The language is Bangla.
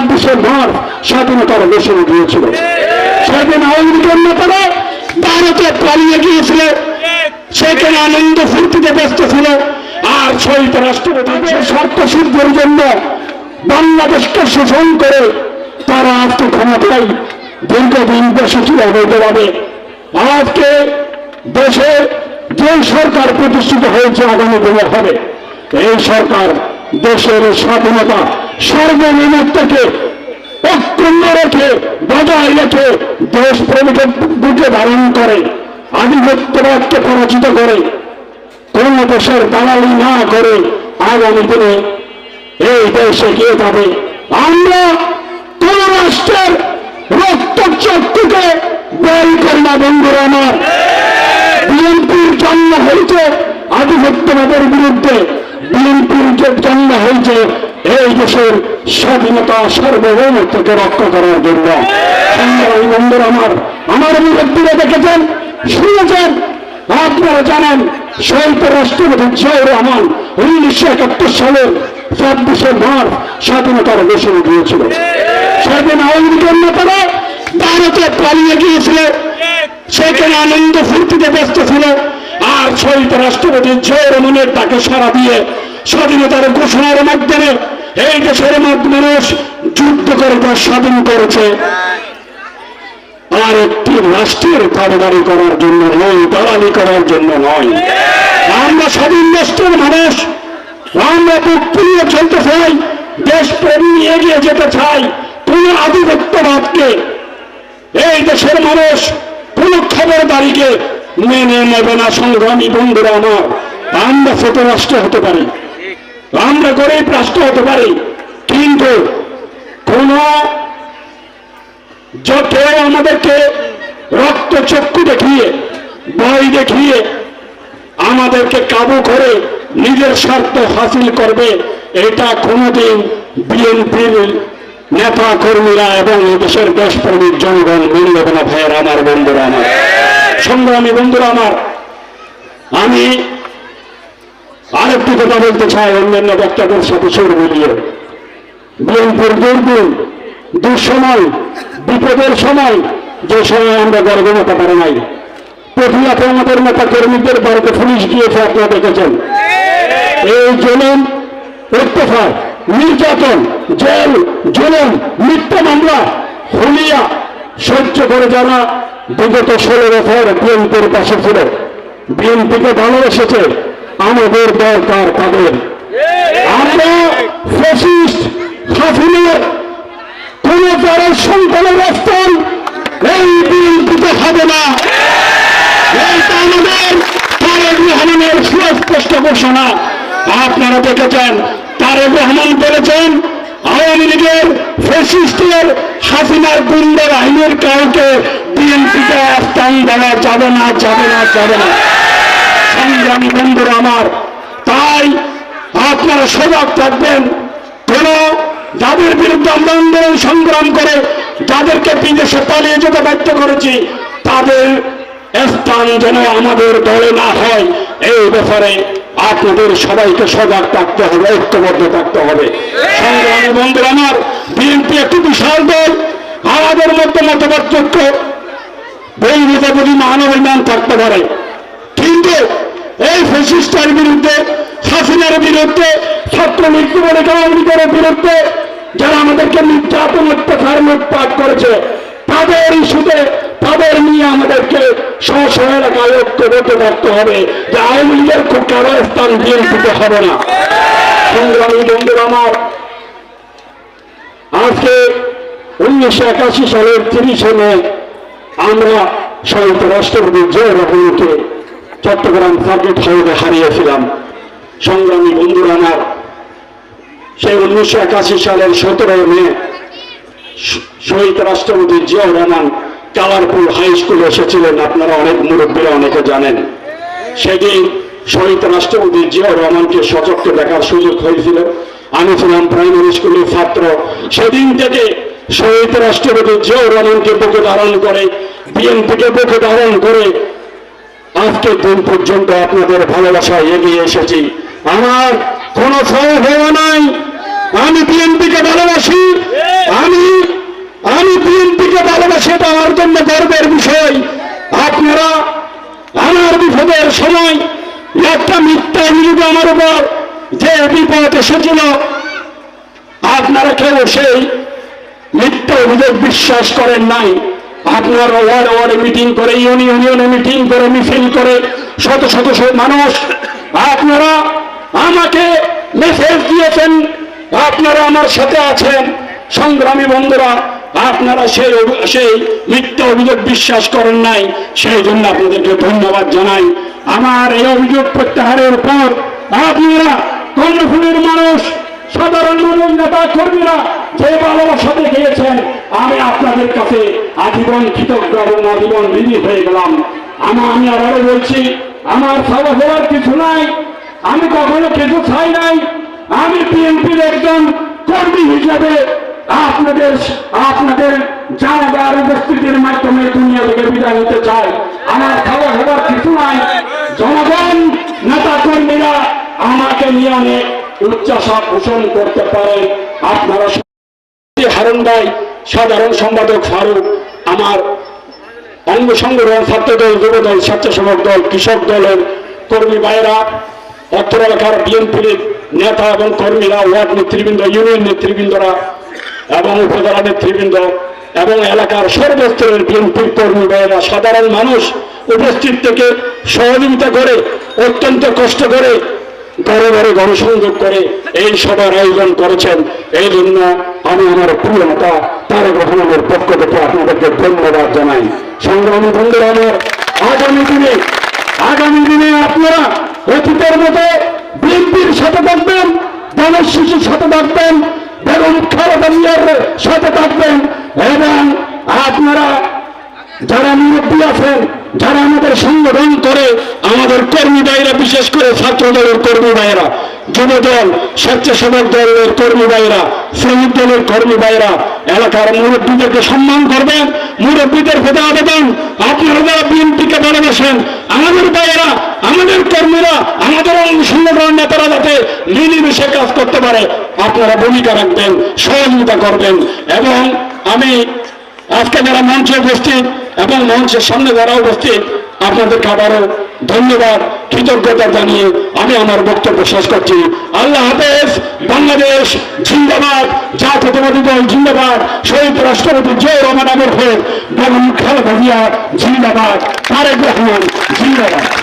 ছাব্বিশে মার্চ স্বাধীনতার ঘোষণা দিয়েছিল। সেদিন আওয়ামী লীগের নেতারা ভারতে পালিয়ে গিয়েছিল। সেখানে আনন্দ ফুর্তিতে ব্যস্ত ছিল। আর শহীদ রাষ্ট্রপতি শর্ত সিদ্ধের জন্য বাংলাদেশকে শোষণ করে তারা আজকে ক্ষমতায় দীর্ঘদিন বসেছিল অবৈধভাবে। আজকে দেশে যে সরকার প্রতিষ্ঠিত হয়েছে আগামী দিনে হবে, এই সরকার দেশের স্বাধীনতা সর্বনিম্নতাকে অক্ষুণ্ণ রেখে বজায় রেখে দেশ প্রেমিকের বুকে ধারণ করে, আধিপত্যবাদকে পরাজিত করে, কোন দেশের দালালি না করে আগামী দিনে এই দেশ এগিয়ে যাবে। আমরা কোন রাষ্ট্রের রক্ত চক্ষুকে ব্যয় করি না, বন্ধুরা আমার। বিএনপির জন্ম হয়েছে আধিপত্যবাদের বিরুদ্ধে। বিএনপির যে জন্ম হয়েছে এই দেশের স্বাধীনতা সার্বভৌমত্বকে রক্ষা করার জন্য। সংগ্রামী বন্ধুরা আমার আমার বিরুদ্ধে দেখেছেন, শুনেছেন, আপনারা জানেন শহীদ রাষ্ট্রপতি জিয়াউর রহমান উনিশশো একাত্তর সালের চব্বিশে মার্চ স্বাধীনতার ঘোষণা দিয়েছিল সেদিন আওয়ামী লীগের নেতারা ভারতে পালিয়ে গিয়েছিল। সেখানে আনন্দ ফুর্তিতে ব্যস্ত ছিল। শহীদ রাষ্ট্রপতি জিয়াউর রহমানের তাকে সারা দিয়ে স্বাধীনতার ঘোষণার মাধ্যমে এই দেশের মানুষ যুদ্ধ করে তা স্বাধীন করেছে। আর একটি রাষ্ট্রের দাবিদারি করার জন্য নয়, দালালি করার জন্য নয়। আমরা স্বাধীন রাষ্ট্রের মানুষ, আমরা নিয়ে চলতে চাই, দেশ প্রেম এগিয়ে যেতে চাই, কোন আধিপত্যবাদকে। এই দেশের মানুষ কোন খবরদারিকে মেনে নেবে না সংগ্রামী বন্ধুরা আমার। আমরা ছোট রাষ্ট্র হতে পারি। আমরা গরিব রাষ্ট্র হতে পারি। কিন্তু কোন যত আমাদেরকে রক্ত চক্ষু দেখিয়ে ভয় দেখিয়ে আমাদেরকে কাবু করে নিজের স্বার্থ হাসিল করবে, এটা কোনোদিন বিএনপির নেতা কর্মীরা এবং দেশের দেশপ্রেমিক জনগণ নেবে না, ভাইয়ের, আমার বন্ধুরা আমার। সংগ্রামী বন্ধুরা আমার, আমি আরেকটি কথা বলতে চাই অন্যান্য বক্তাদের সাথে সুর মিলিয়ে বিএনপির দুর্গুণ দুঃসময়, বিপদের সময়, যে সময় আমরা গর্ব হতে পারি নাই। প্রক্রিয়াতে আমাদের নেতা কর্মীদের বাড়িতে পুলিশ গিয়েছে, আপনারা দেখেছেন। এই জুলুম, অত্যাচার, নির্যাতন, জেল, জুলুম, মিথ্যা মামলা, হুলিয়া সহ্য করে যারা বিগত ষোলো বছর বিএনপির পাশে ছিল বিএনপিকে ভালোবেসেছে আমাদের দরকার তাদের না। আপনারা দেখেছেন, তারেক রহমান বলেছেন, আওয়ামী লীগের ফ্যাসিস্টের হাসিনার গুন্ডা বাহিনীর কাউকে বিএনপিতে স্থান দেওয়া যাবে না যাবে না যাবে না। সংগ্রামী বন্ধুরা আমার, তাই আপনারা সজাগ থাকবেন। কোন? যাদের বিরুদ্ধে আমরা আন্দোলন সংগ্রাম করে যাদেরকে বিদেশে পালিয়ে যেতে বাধ্য করেছি, তাদের স্থান যেন আমাদের দলে না হয়। এই ব্যাপারে আপনাদের সবাইকে সজাগ থাকতে হবে, ঐক্যবদ্ধ থাকতে হবে। সংগ্রামী বন্ধুরা আমার, বিএনপি একটি বিশাল দল, আমাদের মধ্যে মতপার্থক্য বই বুঝাবুঝি মানবিমান থাকতে পারে। কিন্তু এই ফেসিস্টার বিরুদ্ধে হাসিনার বিরুদ্ধে ছাত্রলীগ যুবলীগ আওয়ামী লীগের বিরুদ্ধে যারা আমাদেরকে নির্যাতন, অত্যাচার, লুটপাট করেছে, তাদের ইস্যুতে, তাদের নিয়ে আমাদেরকে স্ব এলাকায় ঐক্যবদ্ধ থাকতে হবে যে আওয়ামী লীগের খুব কারও স্থান বিএনপিতে হবে না। সংগ্রামী বন্ধুরা আমার, আজকে উনিশশো একাশি সালের তিরিশে আমরা শহীদ রাষ্ট্রপতি জিয়া রহমানকে চট্টগ্রাম সার্কিট হাউসে হারিয়েছিলাম। সংগ্রামী বন্ধুরা আমার, সেই উনিশশো একাশি সালের সতেরো মে শহীদ রাষ্ট্রপতি জিয়াউর রহমান কালারপুর হাই স্কুলে এসেছিলেন। আপনারা অনেক মুরব্বীরা অনেকে জানেন। সেদিন শহীদ রাষ্ট্রপতি জিয়াউর রহমানকে সচক্ষে দেখার সুযোগ হয়েছিল। আমি ছিলাম প্রাইমারি স্কুলের ছাত্র। সেদিন থেকে শহীদ রাষ্ট্রপতি জিয়াউর রহমানকে বুকে ধারণ করে বিএনপিকে বুকে ধারণ করে আজকে দিন পর্যন্ত আপনাদের ভালোবাসায় এগিয়ে এসেছি। আমার কোনো ফল নাই। আমি বিএনপিকে ভালোবাসি। আমি আমি বিএনপিকে ভালোবাসি, এটা আমার জন্য গর্বের বিষয়। আপনারা আমার বিপদের সময় একটা মিথ্যা অভিযোগ আমার উপর যে বিপদ এসেছিল, আপনারা কেউ সেই মিথ্যা অভিযোগ বিশ্বাস করেন নাই। আপনারা ওয়ার্ডে ওয়ার্ডে মিটিং করে, ইউনিয়ন মিটিং করে, মিছিল করে, শত শত মানুষ, আপনারা আমাকে মেসেজ দিয়েছেন, আপনারা আমার সাথে আছেন, সংগ্রামী বন্ধুরা, আপনারা সেই সেই মিথ্যা অভিযোগ বিশ্বাস করেন নাই, সেই জন্য আপনাদেরকে ধন্যবাদ জানাই। আমার এই অভিযোগ প্রত্যাহারের পর আপনারা কর্ণফুলের মানুষ, সাধারণ মানুষ, নেতা কর্মীরা যে ভালোবাসা দেখিয়েছেন, আমি আপনাদের কাছে আজীবন কৃতজ্ঞ এবং আজীবন ঋণী হয়ে গেলাম। আমার আমি আবারও বলছি, আমার সভা হওয়ার কিছু নাই। আমি কখনো কিছু চাই নাই। আমি বিএনপির একজন কর্মী হিসাবে আপনাদের আপনাদের জানাবার উপস্থিতির মাধ্যমে দুনিয়া থেকে বিদায় নিতে চাই। আমার খাওয়া হবার কিছু নাই। জনগণ নেতা কর্মীরা আমাকে নিয়ে অনেক উচ্চাসা পোষণ করতে পারেন আপনারা হারুন ভাই, সাধারণ সম্পাদক ফারুক। আমার অঙ্গ সংগঠন ছাত্র দল যুব দল স্বেচ্ছাসেবক দল, কৃষক দলের কর্মী ভাইরা অর্থ এলাকার বিএনপির নেতা এবং কর্মীরা, ওয়ার্ড নেতৃবৃন্দ, ইউনিয়ন নেতৃবৃন্দরা এবং উপজেলা নেতৃবৃন্দ এবং এলাকার সর্বস্তরের বিএনপির কর্মী ভাইয়েরা, সাধারণ মানুষ উপস্থিত থেকে সহযোগিতা করে, অত্যন্ত কষ্ট করে ঘরে ঘরে গণসংযোগ করে এই সভার আয়োজন করেছেন, এই জন্য আমি আমার প্রিয় নেতা তারেক রহমানের পক্ষ থেকে আপনাদেরকে ধন্যবাদ জানাই সংগ্রামী বন্ধুরা আমার আগামী দিনে আগামী দিনে আপনারা অতীতের মতো বিএনপির সাথে থাকবেন দানের শিশুর সাথে থাকবেন বেগম খালেদা জিয়ার সাথে থাকবেন এবং আপনারা যারা মুরব্বী আছেন যারা আমাদের সংগঠন করে, আমাদের কর্মী ভাইরা বিশেষ করে ছাত্র দলের কর্মী ভাইরা যুব দল, স্বেচ্ছাসেবক দলের কর্মী ভাইরা শ্রমিক দলের কর্মী ভাইরা এলাকার মুরব্বীদেরকে সম্মান করবেন, মুরব্বীদের প্রতি আবেদন, আপনারা যারা বিএনপিকে ভালোবাসেন, আমাদের ভাইয়েরা, আমাদের কর্মীরা, আমাদের অঙ্গ সংগঠনের নেতারা যাতে মিলেমিশে কাজ করতে পারে, আপনারা ভূমিকা রাখবেন, সহযোগিতা করবেন, এবং আমি আজকে যারা মঞ্চে উপস্থিত এবং মঞ্চের সামনে যারা উপস্থিত, আপনাদেরকে আবারও ধন্যবাদ, কৃতজ্ঞতা জানিয়ে আমি আমার বক্তব্য শেষ করছি। আল্লাহ হাফেজ, বাংলাদেশ জিন্দাবাদ, জাতীয়তাবাদী দল জিন্দাবাদ, শহীদ রাষ্ট্রপতি জয় রহমান আমির হোক বেগম খালেদা জিয়া জিন্দাবাদ, তারেক রহমান জিন্দাবাদ।